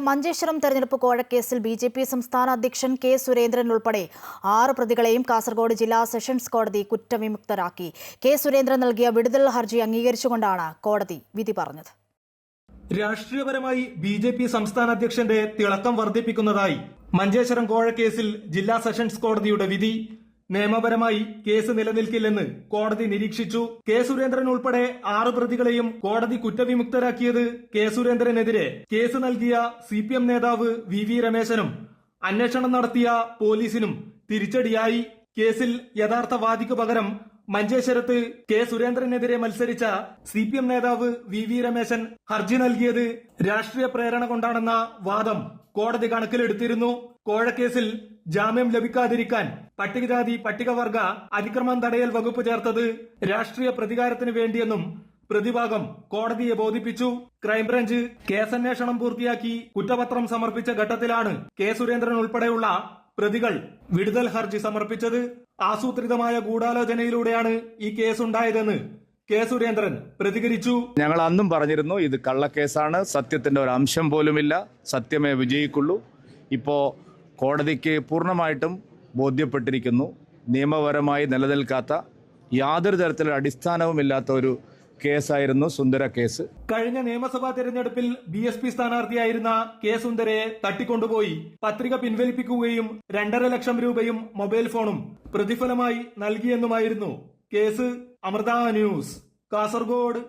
മഞ്ചേശ്വരം തെരഞ്ഞെടുപ്പ് കോഴക്കേസിൽ B J P സംസ്ഥാന അധ്യക്ഷൻ കെ സുരേന്ദ്രൻ ഉൾപ്പെടെ ആറ് പ്രതികളെയും കാസർഗോഡ് ജില്ലാ സെഷൻസ് കോടതി കുറ്റവിമുക്തരാക്കി. കെ സുരേന്ദ്രൻ നൽകിയ വിടുതൽ ഹർജി അംഗീകരിച്ചുകൊണ്ടാണ് കോടതി വിധി പറഞ്ഞത്. രാഷ്ട്രീയപരമായി ബി ജെ പി സംസ്ഥാന അധ്യക്ഷന്റെ തിളക്കം വർദ്ധിപ്പിക്കുന്നതായി മഞ്ചേശ്വരം കോഴക്കേസിൽ ജില്ലാ സെഷൻസ് കോടതിയുടെ വിധി നിയമപരമായി കേസ് നിലനിൽക്കില്ലെന്ന് കോടതി നിരീക്ഷിച്ചു. കെ സുരേന്ദ്രൻ ഉൾപ്പെടെ ആറ് പ്രതികളെയും കോടതി കുറ്റവിമുക്തരാക്കിയത് കെ സുരേന്ദ്രനെതിരെ. കേസ് നൽകിയ സി പി എം നേതാവ് വി വി രമേശനും അന്വേഷണം നടത്തിയ പോലീസിനും തിരിച്ചടിയായി. കേസിൽ യഥാർത്ഥ വാദിക്ക് പകരം മഞ്ചേശ്വരത്ത് കെ സുരേന്ദ്രനെതിരെ മത്സരിച്ച സി പി എം നേതാവ് വി വി രമേശൻ ഹർജി നൽകിയത് രാഷ്ട്രീയ പ്രേരണ കൊണ്ടാണെന്ന വാദം കോടതി കണക്കിലെടുത്തിരുന്നു. കോഴക്കേസിൽ ജാമ്യം ലഭിക്കാതിരിക്കാൻ പട്ടികജാതി പട്ടികവർഗ അതിക്രമം തടയൽ വകുപ്പ് ചേർത്തത് രാഷ്ട്രീയ പ്രതികാരത്തിന് വേണ്ടിയെന്നും പ്രതിഭാഗം കോടതിയെ ബോധിപ്പിച്ചു. ക്രൈംബ്രാഞ്ച് കേസന്വേഷണം പൂർത്തിയാക്കി കുറ്റപത്രം സമർപ്പിച്ച ഘട്ടത്തിലാണ് കെ സുരേന്ദ്രൻ ഉൾപ്പെടെയുള്ള പ്രതികൾ വിടുതൽ ഹർജി സമർപ്പിച്ചത് ആസൂത്രിതമായ ഗൂഢാലോചനയിലൂടെയാണ് ഈ കേസുണ്ടായതെന്ന് കെ സുരേന്ദ്രൻ പ്രതികരിച്ചു. ഞങ്ങൾ അന്നും പറഞ്ഞിരുന്നു ഇത് കള്ളക്കേസാണ് സത്യത്തിന്റെ ഒരു അംശം പോലുമില്ല സത്യമേ വിജയിക്കുള്ളൂ. ഇപ്പോ കോടതിക്ക് പൂർണമായിട്ടും ബോധ്യപ്പെട്ടിരിക്കുന്നു നിയമപരമായി നിലനിൽക്കാത്ത യാതൊരു തരത്തിലുള്ള അടിസ്ഥാനവുമില്ലാത്ത ഒരു കേസായിരുന്നു സുന്ദര കേസ്. കഴിഞ്ഞ നിയമസഭാ തെരഞ്ഞെടുപ്പിൽ ബി എസ് പി സ്ഥാനാർത്ഥിയായിരുന്ന കെ സുന്ദരയെ തട്ടിക്കൊണ്ടുപോയി. പത്രിക പിൻവലിപ്പിക്കുകയും രണ്ടര ലക്ഷം രൂപയും മൊബൈൽ ഫോണും പ്രതിഫലമായി നൽകിയെന്നുമായിരുന്നു കേസ്. അമൃത ന്യൂസ് കാസർഗോഡ്.